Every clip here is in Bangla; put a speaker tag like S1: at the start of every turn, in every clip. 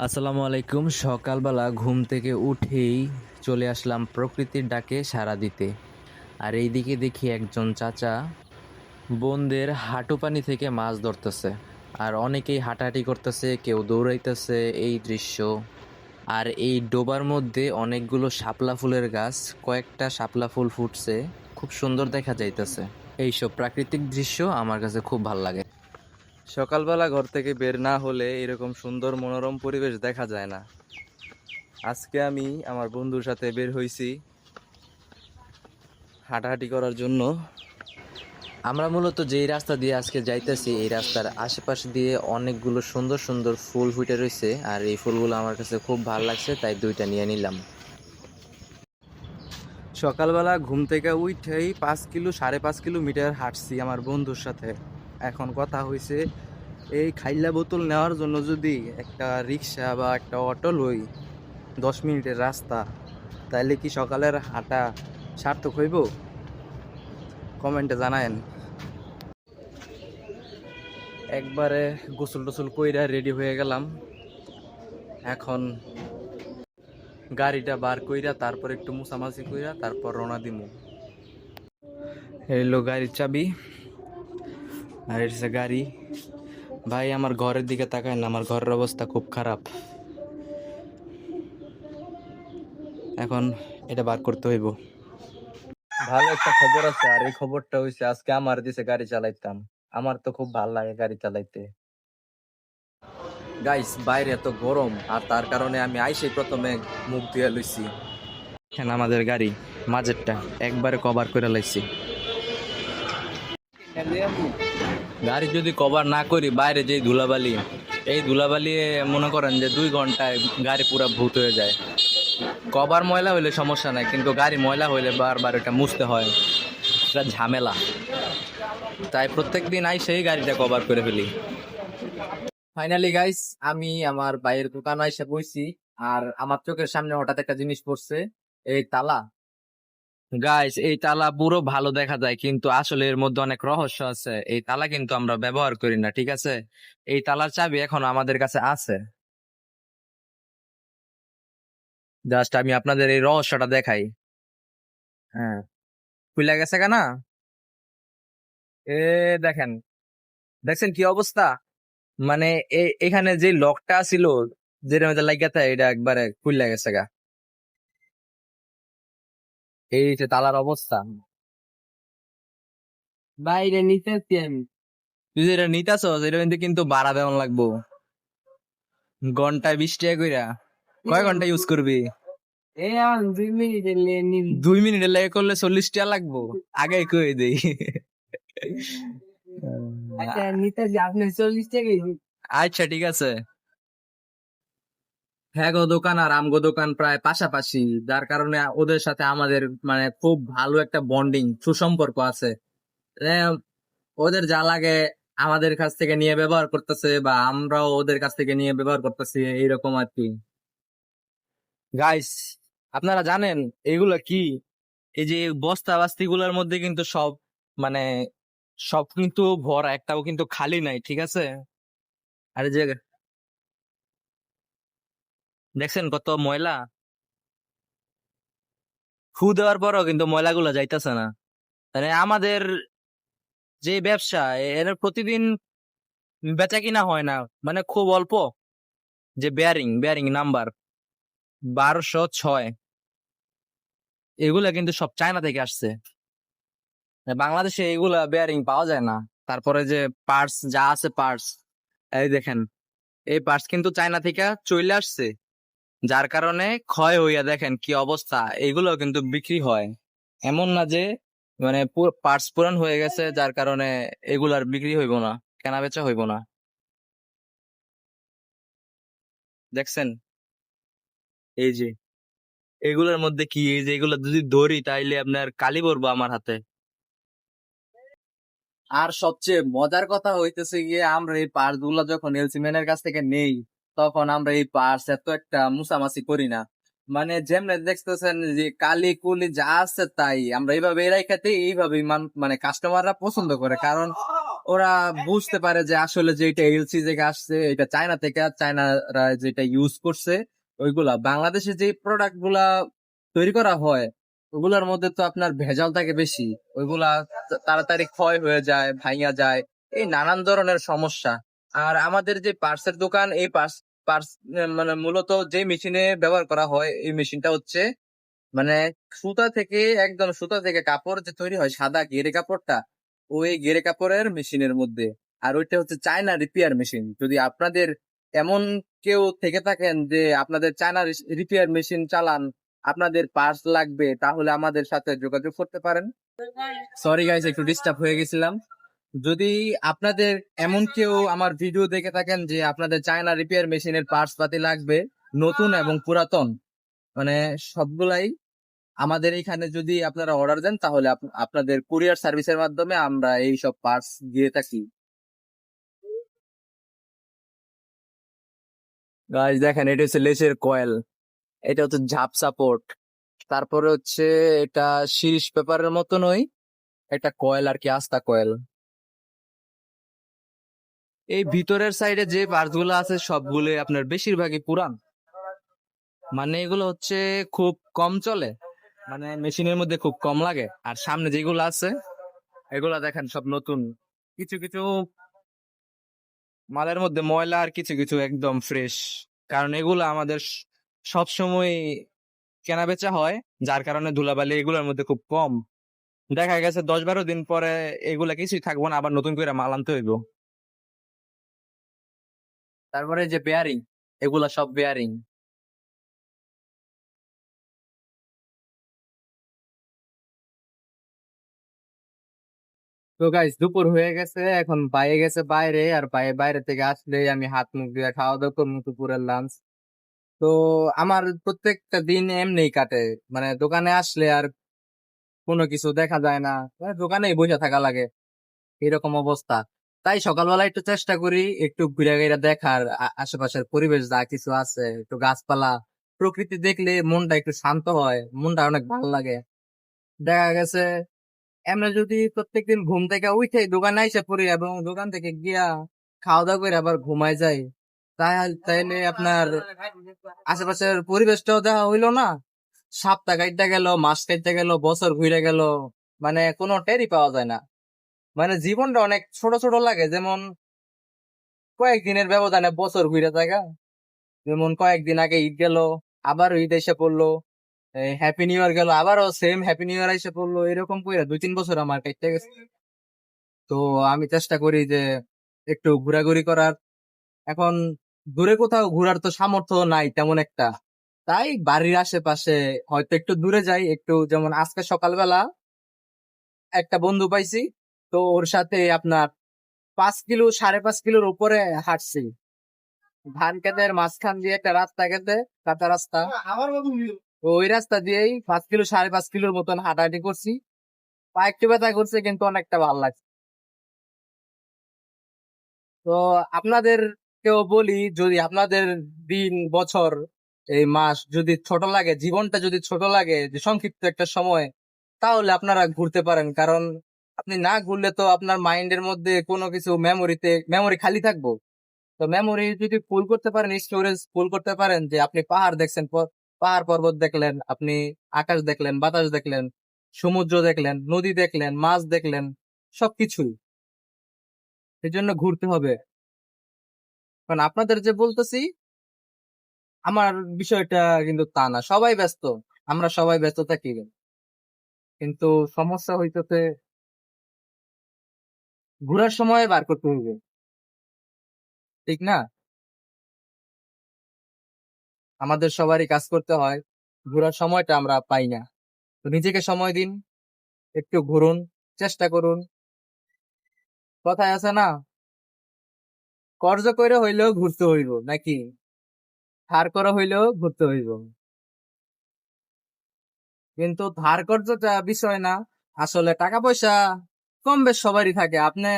S1: আসসালামু আলাইকুম। সকালবেলা ঘুম থেকে উঠেই চলে আসলাম প্রকৃতির ডাকে সাড়া দিতে। আর এইদিকে দেখি একজন চাচা বোনদের হাঁটু পানি থেকে মাছ ধরতেছে। আর অনেকেই হাঁটাহাঁটি করতেছে, কেউ দৌড়াইতেছে এই দৃশ্য। আর এই ডোবার মধ্যে অনেকগুলো শাপলা ফুলের গাছ, কয়েকটা শাপলা ফুল ফুটছে। খুব সুন্দর দেখা যাইতেছে। এইসব প্রাকৃতিক দৃশ্য আমার কাছে খুব ভালো লাগে। সকালবেলা ঘর থেকে বের না হলে এরকম সুন্দর মনোরম পরিবেশ দেখা যায় না। আজকে আমি আমার বন্ধুর সাথে বের হইছি হাঁটাহাঁটি করার জন্য। আমরা মূলত যেই রাস্তা দিয়ে আজকে যাইতেছি, এই রাস্তার আশেপাশে দিয়ে অনেকগুলো সুন্দর সুন্দর ফুল ফুটে রয়েছে আর এই ফুলগুলো আমার কাছে খুব ভালো লাগছে, তাই দুইটা নিয়ে নিলাম। সকালবেলা ঘুম থেকে উঠেই পাঁচ কিলো, সাড়ে পাঁচ কিলোমিটার হাঁটছি আমার বন্ধুর সাথে। এখন কথা হয়েছে এই খাইলা বোতল নেওয়ার জন্য যদি একটা রিক্সা বা একটা অটো লই দশ মিনিটের রাস্তা, তাইলে কি সকালের হাঁটা সার্থক হইব? কমেন্টে জানায়েন। একবারে গোসল টোসল কইরা রেডি হয়ে গেলাম। এখন গাড়িটা বার কইরা, তারপর একটু মুসামাসি কইরা, তারপর রওনা দিমু। এলো গাড়ির চাবি। আর এটা গাড়ি। ভাই আমার ঘরের দিকে তাকায় না আমার ঘরের অবস্থা খুব খারাপ। এখন এটা বার করতে হইব। ভালো একটা খবর আছে আর এই খবরটা হইছে আজকে আমার দিছে গাড়ি চালাইতাম। আমার তো খুব ভালো লাগে গাড়ি চালাইতে। গাইস বাইরে এত গরম আর তার কারণে আমি আইসে প্রথমে মুখ ধুয়ে লইছি। এখানে আমাদের গাড়ি মাঝেরটা একবারে কভার করে লাইছি। গাড়ি যদি কভার না করি, বাইরে যে ধুলাবালি, এই ধুলাবালি মনে করেন যে দুই ঘন্টায় গাড়ি পুরো ভূত হয়ে যায়। কভার ময়লা হইলে সমস্যা নাই, কিন্তু গাড়ি ময়লা হইলে বারবার এটা মুছতে হয়। এটা ঝামেলা। তাই প্রত্যেক দিন আই সেই গাড়িটা কভার করে ফেলি।
S2: ফাইনালি গাইস আমি আমার ভাইয়ের দোকান এসে বইছি, আর আমার চোখের সামনে হঠাৎ একটা জিনিস পড়ছে, এই তালা।
S1: গাইস এই তালা পুরো ভালো দেখা যায়, কিন্তু আসলে এর মধ্যে অনেক রহস্য আছে। এই তালা কিন্তু আমরা ব্যবহার করি না, ঠিক আছে? এই তালার চাবি এখন আমাদের কাছে আছে। জাস্ট আমি আপনাদের এই রহস্যটা দেখাই। হ্যাঁ। খুলে গেছে কেনা? এ, দেখেন। দেখছেন কি অবস্থা? মানে এখানে যে লকটা ছিল যেটা মধ্যে লাগিয়ে এটা একবারে খুলে গেছে গা। এই যে তালার অবস্থা।
S2: বাইরে নিতেছি আমি।
S1: তুই যেটা নিতাছ এটা কিন্তু কিন্তু ভাড়া দেওয়ান লাগবো। ঘন্টায় বিশ টাকা কইরা। কয় ঘণ্টা ইউজ করবি?
S2: এই আমার দুই মিনিট নিবি।
S1: দুই মিনিটের লাগে করলে চল্লিশ টাকা লাগবো। আগে কই দেই।
S2: আচ্ছা নিতেছি আপনি চল্লিশ টাকা
S1: আচ্ছা ঠিক আছে। হ্যাঁ গো, দোকান আর আমগো দোকান প্রায় পাশাপাশি। যার কারণে ওদের সাথে আমাদের মানে খুব ভালো একটা বন্ডিং সুসম্পর্ক আছে। ওদের যা লাগে আমাদের কাছ থেকে নিয়ে ব্যবহার করতেছে বা আমরাও ওদের কাছ থেকে নিয়ে ব্যবহার করতেছি, এইরকম আর কি। গাইস আপনারা জানেন এগুলা কি? এই যে বস্তা বাস্তি গুলার মধ্যে কিন্তু সব মানে সব কিন্তু ভরা, একটাও কিন্তু খালি নাই, ঠিক আছে? আর যে দেখছেন কত ময়লা? ফু দেওয়ার পরও কিন্তু ময়লাগুলো যাইতেছে না। মানে আমাদের যে ব্যবসা এর প্রতিদিন বেচা কিনা হয় না মানে খুব অল্প। যে বেয়ারিং বেয়ারিং নাম্বার বারোশো ছয়। এগুলা কিন্তু সব চায়না থেকে আসছে। বাংলাদেশে এগুলা বেয়ারিং পাওয়া যায় না। তারপরে যে পার্টস যা আছে পার্টস এই দেখেন, এই পার্টস কিন্তু চায়না থেকে চলে আসছে। যার কারণে ক্ষয় হইয়া দেখেন কি অবস্থা এগুলো কিন্তু বিক্রি হয়। এমন না যে মানে পার্টস পুরান হয়ে গেছে, যার কারণে এগুলার বিক্রি হইব না, কেনা বেচা হইব না। দেখছেন? এই যে, এগুলোর মধ্যে কি, এই যে এগুলো যদি ধরি তাইলে আপনার কালি পড়ব আমার হাতে।
S2: আর সবচেয়ে মজার কথা হইতেছে গিয়ে আমরা এই পার্টসগুলা যখন এলসিম্যানের কাছ থেকে নেই তখন আমরা এই পার্স এত একটা মুসামাসি করি না। মানে যেমনে দেখতেছেন যে কালি কুলি যা আছে তাই। আমরা এইভাবে এরাই খেতে এইভাবে মানে কাস্টমাররা পছন্দ করে। কারণ
S1: ওরা বুঝতে পারে যে আসলে যে এটা এলসি থেকে আসছে, এটা চায়না থেকে চায়নারা যেটা ইউজ করছে, ওইগুলা। বাংলাদেশে যে প্রোডাক্টগুলা তৈরি করা হয়, ওগুলার মধ্যে তো আপনার ভেজাল থাকে বেশি। ওইগুলা তাড়াতাড়ি ক্ষয় হয়ে যায়, ভাইয়া যায়। এই নানান ধরনের সমস্যা। আর আমাদের যে পার্সের দোকান, এই পার্স পার্স মানে মূলত যে মেশিনে ব্যবহার করা হয়, এই মেশিনটা হচ্ছে মানে সুতা থেকে, একদম সুতা থেকে কাপড় যে তৈরি হয়, সাদা গেরে কাপড়টা, ওই গেরে কাপড়ের মেশিনের মধ্যে। আর ওইটা হচ্ছে চায়না রিপেয়ার মেশিন। যদি আপনাদের এমন কেউ থেকে থাকেন যে আপনাদের চায়না রিপেয়ার মেশিন চালান, আপনাদের পার্স লাগবে, তাহলে আমাদের সাথে যোগাযোগ করতে পারেন। সরি গাইস একটু ডিস্টার্ব হয়ে গেছিলাম। যদি আপনাদের এমন কেউ আমার ভিডিও দেখে থাকেন যে আপনাদের চায়না রিপেয়ার মেশিনের পার্টস পাতি লাগবে, নতুন এবং পুরাতন মানে সবগুলাই আমাদের এখানে যদি আপনারা অর্ডার দেন, তাহলে আপ- আপনাদের কুরিয়ার সার্ভিসের মাধ্যমে আমরা এই সব পার্টস দিয়ে থাকি। গাইস দেখেন, এটা হচ্ছে লেসের কয়েল এটা হচ্ছে ঝাপ সাপোর্ট তারপরে হচ্ছে এটা শিরিষ পেপারের মতনই একটা কয়েল আর কি, আস্তা কয়েল
S2: এই ভিতরের সাইডে যে পার্টসগুলো আছে, সবগুলো আপনার বেশিরভাগই পুরান। মানে এগুলো হচ্ছে খুব কম চলে। মানে মেশিনের মধ্যে খুব কম লাগে। আর সামনে যেগুলো আছে, এগুলা দেখেন সব নতুন। কিছু কিছু মালের মধ্যে ময়লা আর কিছু কিছু একদম ফ্রেশ কারণ এগুলো আমাদের সব সময় কেনা বেচা হয়, যার কারণে ধুলাবালি এগুলোর মধ্যে খুব কম। দেখা গেছে দশ বারো দিন পরে এগুলা কিছুই থাকব না, আবার নতুন করে মাল আনতে হইব।
S1: তারপরে যে বেয়ারিং এগুলা সব বেয়ারিং তো গাইস দুপুর হয়ে গেছে, এখন বাইরে গেছে বাইরে, আর বাইরে বাইরে থেকে আসলে আমি হাত মুখ দিয়ে খাওয়া দাওয়া করব দুপুরের লাঞ্চ তো আমার প্রত্যেকটা দিন এমনি কাটে মানে দোকানে আসলে আর কোনো কিছু দেখা যায় না। মানে দোকানেই বসে থাকা লাগে, এরকম অবস্থা। তাই সকালবেলা একটু চেষ্টা করি একটু ঘুরে ঘুরে দেখার আশেপাশের পরিবেশ যা কিছু আছে, একটু গাছপালা, প্রকৃতি দেখলে মনটা একটু শান্ত হয়, মনটা অনেক ভালো লাগে। দেখা গেছে, এমনি যদি প্রত্যেকদিন ঘুম থেকে উঠে দোকানে এসে পড়ি এবং দোকান থেকে গিয়া খাওয়া দাওয়া করে আবার ঘুমায় যাই, তাই, তাইলে আপনার আশেপাশের পরিবেশটাও দেখা হইল না। সপ্তাহ কাটতে গেল মাস কাটতে গেল, বছর ঘুরে গেল মানে কোনো টেরি পাওয়া যায় না। মানে জীবনটা অনেক ছোট ছোট লাগে, যেমন কয়েকদিনের ব্যবধানে বছর ঘুরে থাকা যেমন কয়েকদিন আগে ঈদ গেল আবার ঈদ এসে পড়ল হ্যাপি নিউ ইয়ার গেল, আবারও সেম হ্যাপি নিউ ইয়ার এসে পড়ল, এরকম করে দুই তিন বছর আমার কেটে গেছে। তো আমি চেষ্টা করি যে একটু ঘোরাঘুরি করার। এখন দূরে কোথাও ঘোরার তো সামর্থ্য নাই তেমন একটা। তাই বাড়ির আশেপাশে হয়তো একটু দূরে যাই, একটু যেমন আজকে সকালবেলা একটা বন্ধু পাইছি তো ওর সাথে আপনার পাঁচ কিলো সাড়ে পাঁচ কিলোর উপরে হাঁটছি। ধান খেতের মাঝখান দিয়ে একটা রাস্তা গেছে কাঁচা রাস্তা। ওই রাস্তা দিয়েই পাঁচ কিলো সাড়ে পাঁচ কিলোর মতন হাঁটাহাঁটি করছি। পা একটু ব্যথা করছে কিন্তু অনেকটা ভালো লাগছে। তো আপনাদের কেউ বলি যদি আপনাদের দিন বছর এই মাস যদি ছোট লাগে জীবনটা যদি ছোট লাগে যে সংক্ষিপ্ত একটা সময় তাহলে আপনারা ঘুরতে পারেন। কারণ আপনি না ঘুরলে তো আপনার মাইন্ডের মধ্যে কোনো কিছু মেমোরিতে মেমোরি খালি থাকব। তো মেমোরি যদি ফুল করতে পারেন স্টোরেজ ফুল করতে পারেন যে আপনি পাহাড় দেখছেন পাহাড় পর্বত দেখলেন, আপনি আকাশ দেখলেন, বাতাস দেখলেন, সমুদ্র দেখলেন, নদী দেখলেন, মাছ দেখলেন, সবকিছুই। এই জন্য ঘুরতে হবে। কারণ আপনাদের যে বলতেছি, আমার বিষয়টা কিন্তু তা না। সবাই ব্যস্ত, আমরা সবাই ব্যস্ত থাকি। কিন্তু সমস্যা হইতেছে ঘোরার সময় বার করতে হবে। ঠিক না? আমাদের সবারই কাজ করতে হয়। ঘোরার সময়টা আমরা পাই না। তো নিজেকে সময় দিন, একটু ঘুরুন, চেষ্টা করুন। কথায় আছে না? কর্জ করে হইলেও ঘুরতে হইব, নাকি? ধার করা হইলেও ঘুরতে হইব। কিন্তু ধার কর্জটা বিষয় না। আসলে টাকা পয়সা। কম বেশ সবারই থাকে। আপনি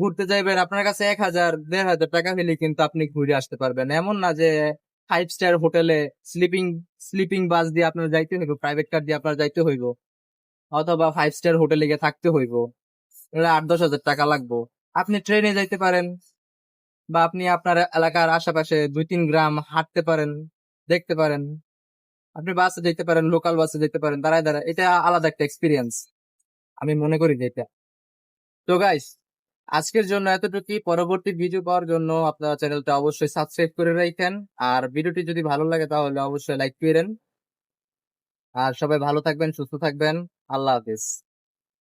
S1: ঘুরতে যাইবেন, আপনার কাছে এক হাজার, দেড় হাজার টাকা হলে কিন্তু আপনি ঘুরে আসতে পারবেন। এমন না যে ফাইভ স্টার হোটেলে স্লিপিং স্লিপিং বাস দিয়ে আপনার যাইতে হইব প্রাইভেট কার দিয়ে আপনার যাইতে হইব, অথবা ফাইভ স্টার হোটেলে গিয়ে থাকতে হইব। আট, দশ হাজার টাকা লাগবো। আপনি ট্রেনে যাইতে পারেন বা আপনি আপনার এলাকার আশেপাশে দুই, তিন গ্রাম হাঁটতে পারেন, দেখতে পারেন। আপনি বাসে যেতে পারেন লোকাল বাসে যেতে পারেন, দাঁড়ায় দাঁড়ায়। এটা আলাদা একটা এক্সপিরিয়েন্স আমি মনে করি যে এটা। তো গাইস আজকের জন্য এতটুকুই। পরবর্তী ভিডিও পাওয়ার জন্য আপনারা চ্যানেলটা অবশ্যই সাবস্ক্রাইব করে রাখেন। আর ভিডিওটি যদি ভালো লাগে তাহলে অবশ্যই লাইক করেন। আর সবাই ভালো থাকবেন, সুস্থ থাকবেন। আল্লাহ হাফিজ।